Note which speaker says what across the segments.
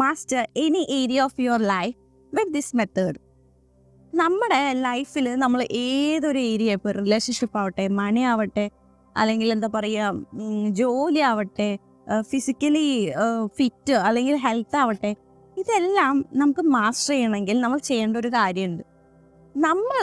Speaker 1: Master any area of your life with this method നമ്മുടെ ലൈഫിൽ നമ്മൾ ഏതൊരു ഏരിയ ഇപ്പോൾ റിലേഷൻഷിപ്പ് ആവട്ടെ മണി ആവട്ടെ അല്ലെങ്കിൽ എന്താ പറയുക ജോലി ആവട്ടെ ഫിസിക്കലി ഫിറ്റ് അല്ലെങ്കിൽ ഹെൽത്ത് ആവട്ടെ ഇതെല്ലാം നമുക്ക് മാസ്റ്റർ ചെയ്യണമെങ്കിൽ നമ്മൾ ചെയ്യേണ്ട ഒരു കാര്യമുണ്ട്. നമ്മൾ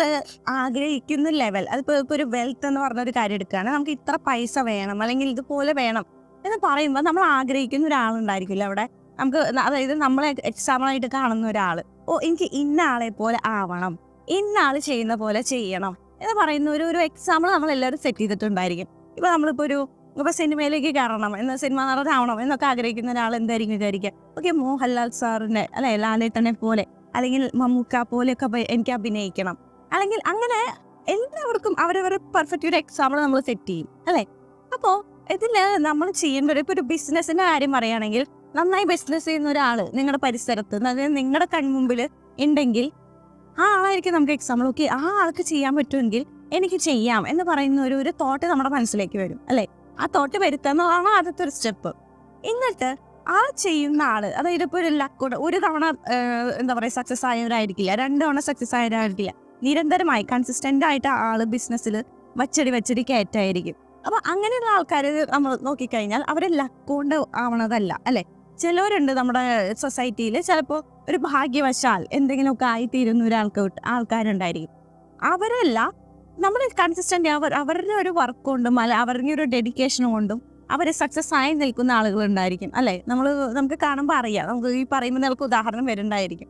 Speaker 1: ആഗ്രഹിക്കുന്ന ലെവൽ അതിപ്പോൾ ഇപ്പോൾ ഒരു വെൽത്ത് എന്ന് പറഞ്ഞ ഒരു കാര്യം എടുക്കുകയാണ് നമുക്ക് ഇത്ര പൈസ വേണം അല്ലെങ്കിൽ ഇതുപോലെ വേണം എന്ന് പറയുമ്പോൾ നമ്മൾ ആഗ്രഹിക്കുന്ന ഒരാളുണ്ടായിരിക്കില്ല അവിടെ. നമുക്ക് അതായത് നമ്മളെ എക്സാമ്പിളായിട്ട് കാണുന്ന ഒരാൾ ഓ എനിക്ക് ഇന്നാളെ പോലെ ആവണം. ഇന്ന ആൾ ചെയ്യുന്ന പോലെ ചെയ്യണം എന്ന് പറയുന്ന ഒരു ഒരു എക്സാമ്പിൾ നമ്മൾ എല്ലാവരും സെറ്റ് ചെയ്തിട്ടുണ്ടായിരിക്കും. ഇപ്പൊ നമ്മളിപ്പോ ഒരു ഇപ്പൊ സിനിമയിലേക്ക് കയറണം എന്ന സിനിമ നടനാവണം എന്നൊക്കെ ആഗ്രഹിക്കുന്ന ഒരാൾ എന്തായിരിക്കും വിചാരിക്കുക? ഓക്കെ മോഹൻലാൽ സാറിനെ അല്ലെ ലാലേട്ടനെ പോലെ അല്ലെങ്കിൽ മമ്മൂക്ക പോലെയൊക്കെ എനിക്ക് അഭിനയിക്കണം. അല്ലെങ്കിൽ അങ്ങനെ എല്ലാവർക്കും അവരവരെ പെർഫെക്റ്റ് ഒരു എക്സാമ്പിൾ നമ്മൾ സെറ്റ് ചെയ്യും അല്ലെ? അപ്പോ ഇതിൽ നമ്മൾ ചെയ്യേണ്ട ഇപ്പൊ ഒരു ബിസിനസിന്റെ കാര്യം പറയുകയാണെങ്കിൽ നന്നായി ബിസിനസ് ചെയ്യുന്ന ഒരാൾ നിങ്ങളുടെ പരിസരത്ത് അതായത് നിങ്ങളുടെ കൺമുമ്പിൽ ഉണ്ടെങ്കിൽ ആ ആളായിരിക്കും നമുക്ക് എക്സാമ്പിൾ ഓക്കെ ആ ആൾക്ക് ചെയ്യാൻ പറ്റുമെങ്കിൽ എനിക്ക് ചെയ്യാം എന്ന് പറയുന്ന ഒരു ഒരു തോട്ട് നമ്മുടെ മനസ്സിലേക്ക് വരും അല്ലെ? ആ തോട്ട് വരുത്തുന്നതാണ് ആദ്യത്തെ ഒരു സ്റ്റെപ്പ് എന്നിട്ട് ആ ചെയ്യുന്ന ആൾ അതായത് ഇപ്പൊ ഒരു ലക്കോട് ഒരു തവണ എന്താ പറയാ സക്സസ് ആയവരായിരിക്കില്ല രണ്ട് തവണ സക്സസ് ആയവരായിരിക്കില്ല നിരന്തരമായി കൺസിസ്റ്റന്റ് ആയിട്ട് ആൾ ബിസിനസ്സിൽ വച്ചടി വച്ചടി കയറ്റായിരിക്കും. അപ്പൊ അങ്ങനെയുള്ള ആൾക്കാർ നമ്മൾ നോക്കിക്കഴിഞ്ഞാൽ അവരെ ലക്കോണ്ട് ആവണതല്ല അല്ലെ? ചിലവരുണ്ട് നമ്മുടെ സൊസൈറ്റിയിൽ ചിലപ്പോൾ ഒരു ഭാഗ്യവശാൽ എന്തെങ്കിലുമൊക്കെ ആയിത്തീരുന്ന ഒരാൾക്ക് ആൾക്കാരുണ്ടായിരിക്കും. അവരല്ല നമ്മൾ കൺസിസ്റ്റന്റ് അവർ അവരുടെ ഒരു വർക്ക് കൊണ്ടും അല്ല അവരുടെ ഒരു ഡെഡിക്കേഷൻ കൊണ്ടും അവർ സക്സസ് ആയി നിൽക്കുന്ന ആളുകൾ ഉണ്ടായിരിക്കും. അല്ലെ? നമ്മൾ നമുക്ക് കാണുമ്പോൾ അറിയാം. നമുക്ക് ഈ പറയുമ്പോൾ നിങ്ങൾക്ക് ഉദാഹരണം വരുന്നുണ്ടായിരിക്കും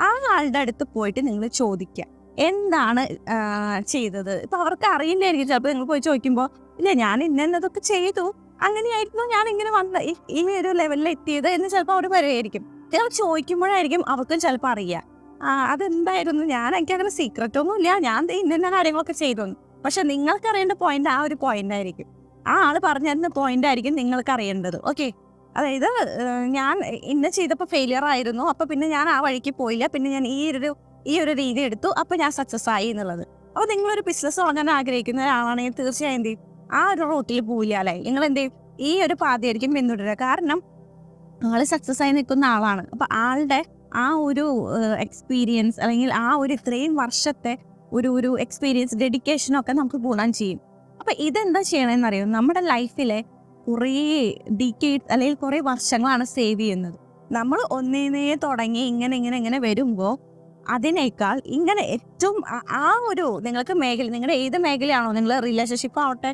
Speaker 1: ആ ആളുടെ അടുത്ത് പോയിട്ട് നിങ്ങൾ ചോദിക്കുക എന്താണ് ചെയ്തത്? ഇപ്പം അവർക്ക് അറിയില്ലായിരിക്കും. ചിലപ്പോൾ നിങ്ങൾ പോയി ചോദിക്കുമ്പോൾ ഇല്ല ഞാൻ ഇന്നതൊക്കെ ചെയ്തു. അങ്ങനെയായിരുന്നു ഞാൻ ഇങ്ങനെ വന്ന ഈ- ഒരു ലെവലിൽ എത്തിയത് എന്ന് ചിലപ്പോൾ അവർ പറയുമായിരിക്കും. ഞാൻ ചോദിക്കുമ്പോഴായിരിക്കും അവർക്കും ചിലപ്പോൾ അറിയാം. ആ അതെന്തായിരുന്നു? ഞാൻ എനിക്ക് അങ്ങനെ സീക്രറ്റ് ഒന്നും ഇല്ല ഞാൻ ഇന്ന കാര്യങ്ങളൊക്കെ ചെയ്തു പക്ഷെ നിങ്ങൾക്ക് അറിയേണ്ട പോയിന്റ് ആ ഒരു പോയിന്റ് ആയിരിക്കും. ആ ആൾ പറഞ്ഞു തരുന്ന പോയിന്റ് ആയിരിക്കും നിങ്ങൾക്ക് അറിയേണ്ടത്. ഓക്കെ അതായത് ഞാൻ ഇന്ന ചെയ്തപ്പോൾ ഫെയിലിയർ ആയിരുന്നു. അപ്പൊ പിന്നെ ഞാൻ ആ വഴിക്ക് പോയില്ല. പിന്നെ ഞാൻ ഈ ഒരു ഈ ഒരു രീതി എടുത്തു. അപ്പൊ ഞാൻ സക്സസ് ആയി എന്നുള്ളത്. അപ്പൊ നിങ്ങളൊരു ബിസിനസ് തുടങ്ങാൻ ആഗ്രഹിക്കുന്ന ഒരാളാണെങ്കിൽ തീർച്ചയായും ആ ഒരു റൂട്ടിൽ പോയില്ല നിങ്ങൾ എന്ത് ചെയ്യും ഈ ഒരു പാതയായിരിക്കും പിന്തുടരുക. കാരണം ആൾ സക്സസ് ആയി നിൽക്കുന്ന ആളാണ്. അപ്പൊ ആളുടെ ആ ഒരു എക്സ്പീരിയൻസ് അല്ലെങ്കിൽ ആ ഒരു ഇത്രയും വർഷത്തെ ഒരു ഒരു എക്സ്പീരിയൻസ് ഡെഡിക്കേഷനൊക്കെ നമുക്ക് ഗുണം ചെയ്യും. അപ്പൊ ഇതെന്താ ചെയ്യണമെന്ന് അറിയാം നമ്മുടെ ലൈഫിലെ കുറേ ഡിക്കേഡ് അല്ലെങ്കിൽ കുറേ വർഷങ്ങളാണ് സേവ് ചെയ്യുന്നത്. നമ്മൾ ഒന്നേന്നേ തുടങ്ങി ഇങ്ങനെ ഇങ്ങനെ ഇങ്ങനെ വരുമ്പോൾ അതിനേക്കാൾ ഇങ്ങനെ ഏറ്റവും ആ- ഒരു നിങ്ങൾക്ക് മേഖല നിങ്ങളുടെ ഏത് മേഖലയാണോ നിങ്ങൾ റിലേഷൻഷിപ്പ് ആവട്ടെ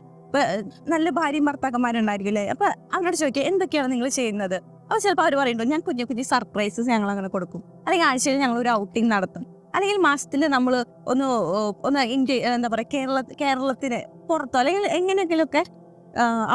Speaker 1: നല്ല ഭാര്യയും ഭർത്താക്കന്മാരുണ്ടായിരിക്കും അല്ലേ അപ്പൊ അവരോട് ചോദിക്കുക എന്തൊക്കെയാണ് നിങ്ങൾ ചെയ്യുന്നത്? അപ്പൊ ചിലപ്പോൾ അവർ പറയുന്നുണ്ട് ഞാൻ കുഞ്ഞു കുഞ്ഞു സർപ്രൈസസ് ഞങ്ങൾ അങ്ങനെ കൊടുക്കും. അല്ലെങ്കിൽ ആഴ്ചയിൽ ഞങ്ങൾ ഒരു ഔട്ടിംഗ് നടത്തും. അല്ലെങ്കിൽ മാസത്തിൽ നമ്മൾ ഒന്ന് ഒന്ന് ഇന്ത്യ എന്താ പറയുക കേരള കേരളത്തിന് പുറത്തോ അല്ലെങ്കിൽ എങ്ങനെയെങ്കിലുമൊക്കെ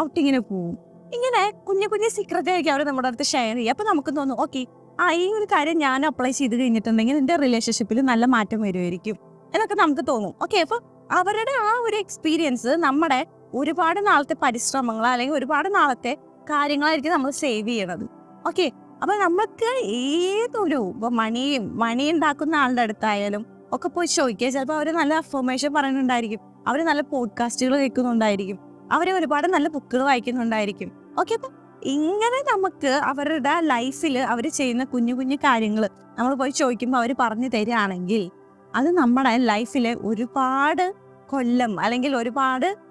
Speaker 1: ഔട്ടിങ്ങിന് പോവും. ഇങ്ങനെ കുഞ്ഞു കുഞ്ഞു സീക്രറ്റ് ആയിരിക്കും അവർ നമ്മുടെ അടുത്ത് ഷെയർ ചെയ്യുക. അപ്പൊ നമുക്ക് തോന്നും ഓക്കെ ആ ഈ ഒരു കാര്യം ഞാൻ അപ്ലൈ ചെയ്ത് കഴിഞ്ഞിട്ടുണ്ടെങ്കിൽ എന്റെ റിലേഷൻഷിപ്പിൽ നല്ല മാറ്റം വരുമായിരിക്കും. എന്നൊക്കെ നമുക്ക് തോന്നും. ഓക്കെ അപ്പൊ അവരുടെ ആ ഒരു എക്സ്പീരിയൻസ് നമ്മുടെ ഒരുപാട് നാളത്തെ പരിശ്രമങ്ങൾ അല്ലെങ്കിൽ ഒരുപാട് നാളത്തെ കാര്യങ്ങളായിരിക്കും നമ്മൾ സേവ് ചെയ്യണത്. ഓക്കെ അപ്പൊ നമുക്ക് ഏതൊരു ഇപ്പൊ മണിയും മണി ഉണ്ടാക്കുന്ന ആളുടെ അടുത്തായാലും ഒക്കെ പോയി ചോദിക്കുക. ചിലപ്പോൾ അവർ നല്ല അഫോർമേഷൻ പറയുന്നുണ്ടായിരിക്കും. അവർ നല്ല പോഡ്കാസ്റ്റുകൾ കേൾക്കുന്നുണ്ടായിരിക്കും. അവർ ഒരുപാട് നല്ല ബുക്കുകൾ വായിക്കുന്നുണ്ടായിരിക്കും. ഓക്കെ അപ്പൊ ഇങ്ങനെ നമുക്ക് അവരുടെ ലൈഫിൽ അവർ ചെയ്യുന്ന കുഞ്ഞു കുഞ്ഞു കാര്യങ്ങൾ നമ്മൾ പോയി ചോദിക്കുമ്പോൾ അവർ പറഞ്ഞു തരികയാണെങ്കിൽ അത് നമ്മുടെ ലൈഫിലെ ഒരുപാട് കൊല്ലം അല്ലെങ്കിൽ ഒരുപാട്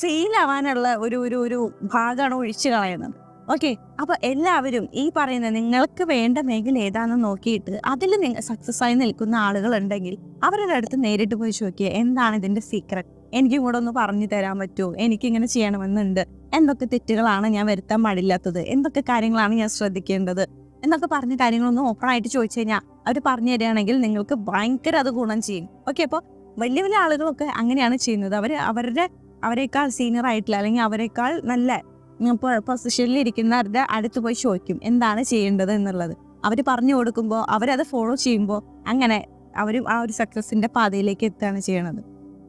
Speaker 1: ഫെയിൽ ആവാനുള്ള ഒരു ഒരു ഒരു ഭാഗമാണ് ഒഴിച്ചു കളയുന്നത്. ഓക്കെ അപ്പൊ എല്ലാവരും ഈ പറയുന്ന നിങ്ങൾക്ക് വേണ്ട മേഖല ഏതാണെന്ന് നോക്കിയിട്ട് അതിൽ നിങ്ങൾ സക്സസ് ആയി നിൽക്കുന്ന ആളുകൾ ഉണ്ടെങ്കിൽ അവരുടെ അടുത്ത് നേരിട്ട് പോയി ചോദിക്കുക എന്താണ് ഇതിന്റെ സീക്രട്ട് എനിക്കും കൂടെ ഒന്ന് പറഞ്ഞു തരാൻ പറ്റുമോ? എനിക്ക് ഇങ്ങനെ ചെയ്യണമെന്നുണ്ട്. എന്തൊക്കെ തെറ്റുകളാണ് ഞാൻ വരുത്താൻ പാടില്ലാത്തത്? എന്തൊക്കെ കാര്യങ്ങളാണ് ഞാൻ ശ്രദ്ധിക്കേണ്ടത്? എന്നൊക്കെ പറഞ്ഞ കാര്യങ്ങളൊന്നും ഓപ്പൺ ആയിട്ട് ചോദിച്ചു കഴിഞ്ഞാൽ അവർ പറഞ്ഞു തരികയാണെങ്കിൽ നിങ്ങൾക്ക് ഭയങ്കര അത് ഗുണം ചെയ്യും. ഓക്കെ അപ്പോൾ വലിയ വലിയ ആളുകളൊക്കെ അങ്ങനെയാണ് ചെയ്യുന്നത്. അവർ അവരുടെ അവരെക്കാൾ സീനിയർ ആയിട്ടില്ല അല്ലെങ്കിൽ അവരെക്കാൾ നല്ല പൊസിഷനിൽ ഇരിക്കുന്നവരുടെ അടുത്ത് പോയി ചോദിക്കും എന്താണ് ചെയ്യേണ്ടത് എന്നുള്ളത്. അവർ പറഞ്ഞു കൊടുക്കുമ്പോൾ അവരത് ഫോളോ ചെയ്യുമ്പോൾ അങ്ങനെ അവരും ആ ഒരു സക്സസിന്റെ പാതയിലേക്ക് എത്തുകയാണ് ചെയ്യണത്.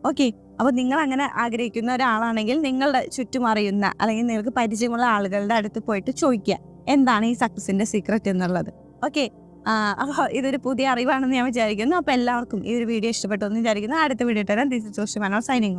Speaker 1: ഓക്കെ അപ്പോൾ നിങ്ങൾ അങ്ങനെ ആഗ്രഹിക്കുന്ന ഒരാളാണെങ്കിൽ നിങ്ങളുടെ ചുറ്റും അറിയുന്ന അല്ലെങ്കിൽ നിങ്ങൾക്ക് പരിചയമുള്ള ആളുകളുടെ അടുത്ത് പോയിട്ട് ചോദിക്കുക എന്താണ് ഈ സക്സസിന്റെ സീക്രട്ട് എന്നുള്ളത്. ഓക്കെ അപ്പോൾ ഇതൊരു പുതിയ അറിവാണെന്ന് ഞാൻ വിചാരിക്കുന്നു. അപ്പോൾ എല്ലാവർക്കും ഈ ഒരു വീഡിയോ ഇഷ്ടപ്പെട്ടു എന്ന് വിചാരിക്കുന്നു. അടുത്ത വീഡിയോ തരാം. This is signing